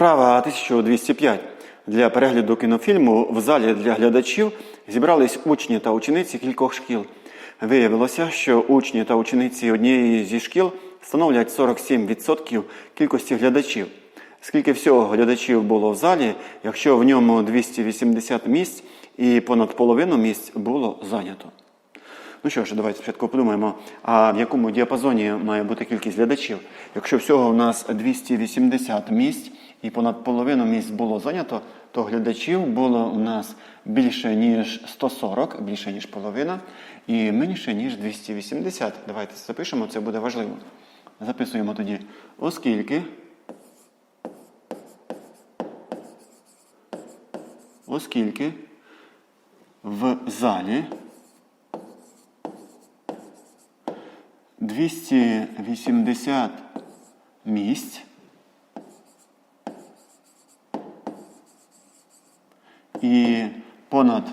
Вправа 1205. Для перегляду кінофільму в залі для глядачів зібрались учні та учениці кількох шкіл. Виявилося, що учні та учениці однієї зі шкіл становлять 47% кількості глядачів. Скільки всього глядачів було в залі, якщо в ньому 280 місць і понад половину місць було зайнято? Ну що ж, давайте спочатку подумаємо, а в якому діапазоні має бути кількість глядачів. Якщо всього у нас 280 місць і понад половину місць було зайнято, то глядачів було у нас більше, ніж 140, більше, ніж половина, і менше, ніж 280. Давайте запишемо, це буде важливо. Записуємо тоді, оскільки. Оскільки в залі 280 місць і понад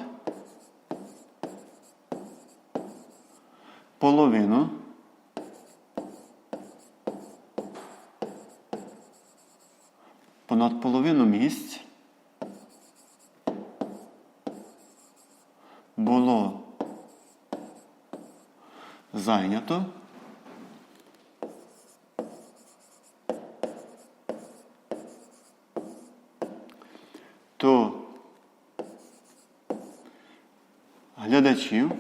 половину понад половину місць було зайнято. то глядачів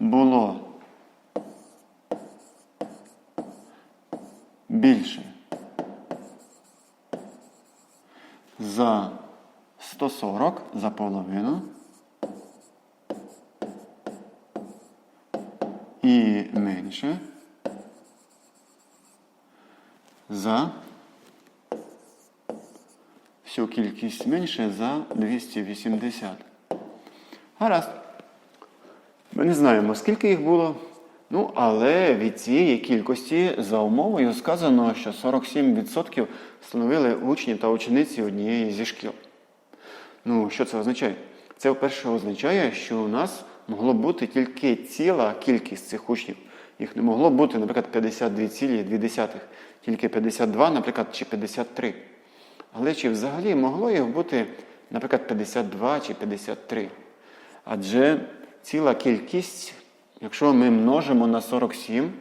було більше за 140 за половину і менше за всю кількість менше за 280. Гаразд. Ми не знаємо, скільки їх було. Ну, але від цієї кількості за умовою сказано, що 47% становили учні та учениці однієї зі шкіл. Ну, що це означає? Це, вперше, означає, що у нас могло бути тільки ціла кількість цих учнів. Їх не могло бути, наприклад, 52,2, тільки 52, наприклад, чи 53. Але чи взагалі могло їх бути, наприклад, 52 чи 53? Адже ціла кількість, якщо ми множимо на 47,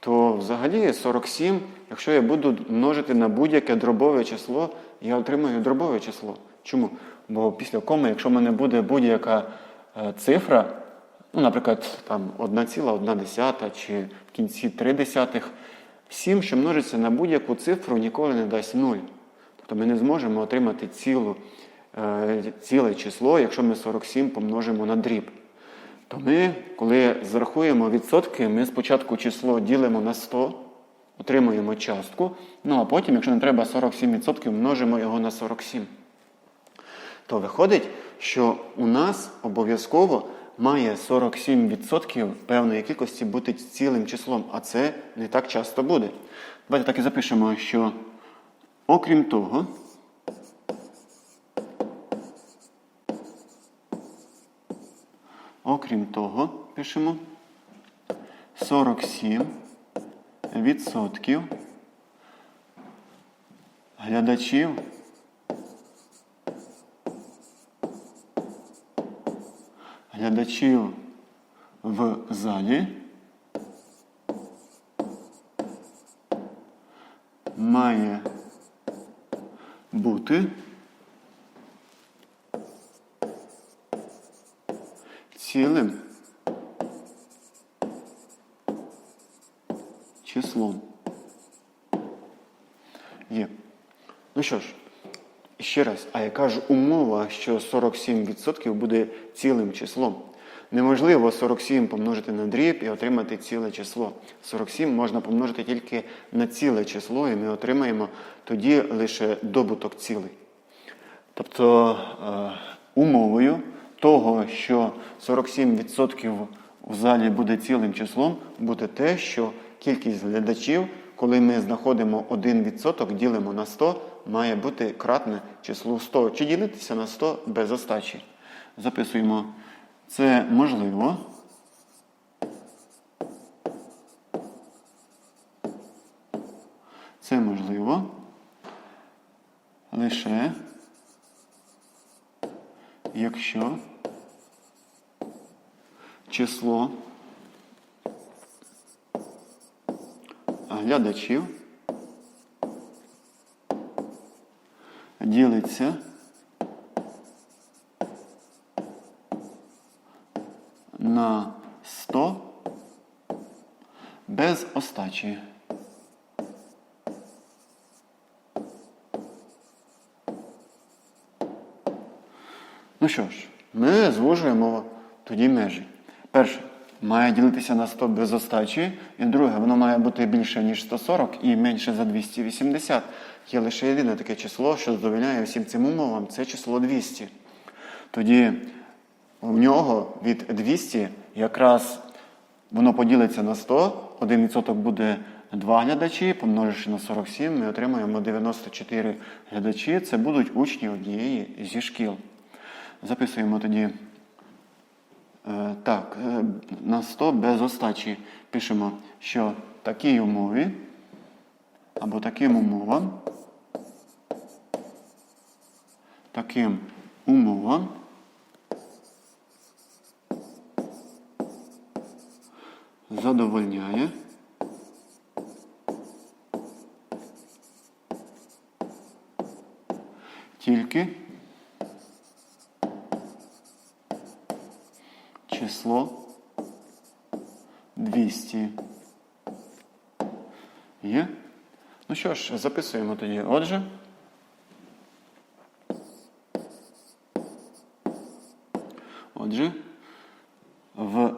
то взагалі 47, якщо я буду множити на будь-яке дробове число, я отримаю дробове число. Чому? Бо після коми, якщо в мене буде будь-яка е, цифра, ну, наприклад, там 1,1 чи в кінці 3 десятих, 7, що множиться на будь-яку цифру, ніколи не дасть 0. Тобто ми не зможемо отримати цілу, е, ціле число, якщо ми 47 помножимо на дріб. То ми, коли зарахуємо відсотки, ми спочатку число ділимо на 100, отримуємо частку, ну а потім, якщо не треба 47%, множимо його на 47. То виходить, що у нас обов'язково має 47% певної кількості бути цілим числом, а це не так часто буде. Давайте так і запишемо, що окрім того, окрім того, пишемо 47% глядачів глядачів в залі має бути цілим числом. Є. Ну що ж, ще раз, а яка ж умова, що 47% буде цілим числом? Неможливо 47 помножити на дріб і отримати ціле число. 47 можна помножити тільки на ціле число, і ми отримаємо тоді лише добуток цілий. Тобто е, умовою того, що 47% в залі буде цілим числом, буде те, що кількість глядачів, коли ми знаходимо 1%, ділимо на 100, має бути кратне числу 100. Чи ділитися на 100 без остачі. Записуємо. Це можливо. Це можливо лише якщо число глядачів ділиться на 100 без остачі. Що ж, ми звужуємо тоді межі. Перше, має ділитися на 100 без остачі. І друге, воно має бути більше, ніж 140 і менше за 280. Є лише єдине таке число, що задовольняє всім цим умовам, це число 200. Тоді в нього від 200 якраз воно поділиться на 100, один відсоток буде 2 глядачі, помноживши на 47, ми отримаємо 94 глядачі. Це будуть учні однієї зі шкіл. Записуємо тоді е, так, е, на 100 без остачі. Пишемо, що такій умові або таким умовам, таким умовам задовольняє тільки число 200. Є? Ну що ж, записуємо тоді. Отже. Отже, в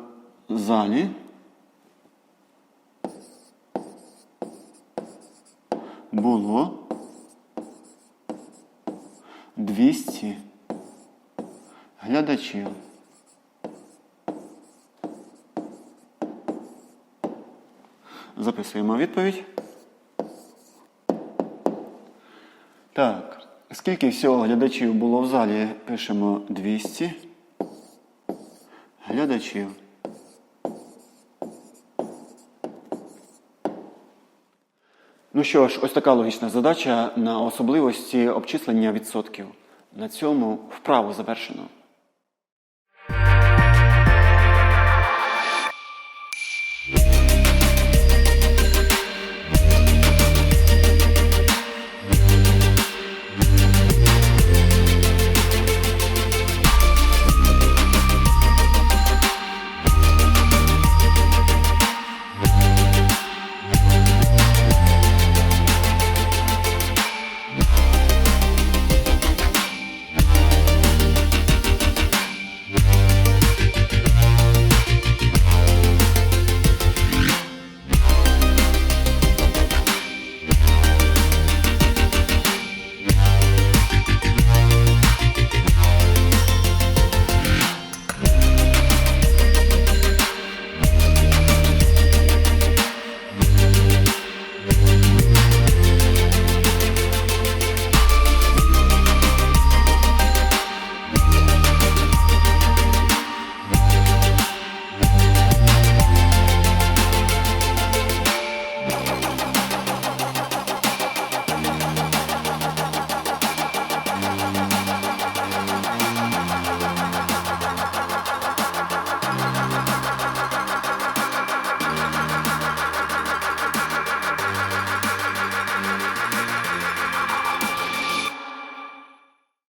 залі було 200 глядачів. Записуємо відповідь. Так, скільки всього глядачів було в залі? Пишемо 200 глядачів. Ну що ж, ось така логічна задача на особливості обчислення відсотків. На цьому вправу завершено.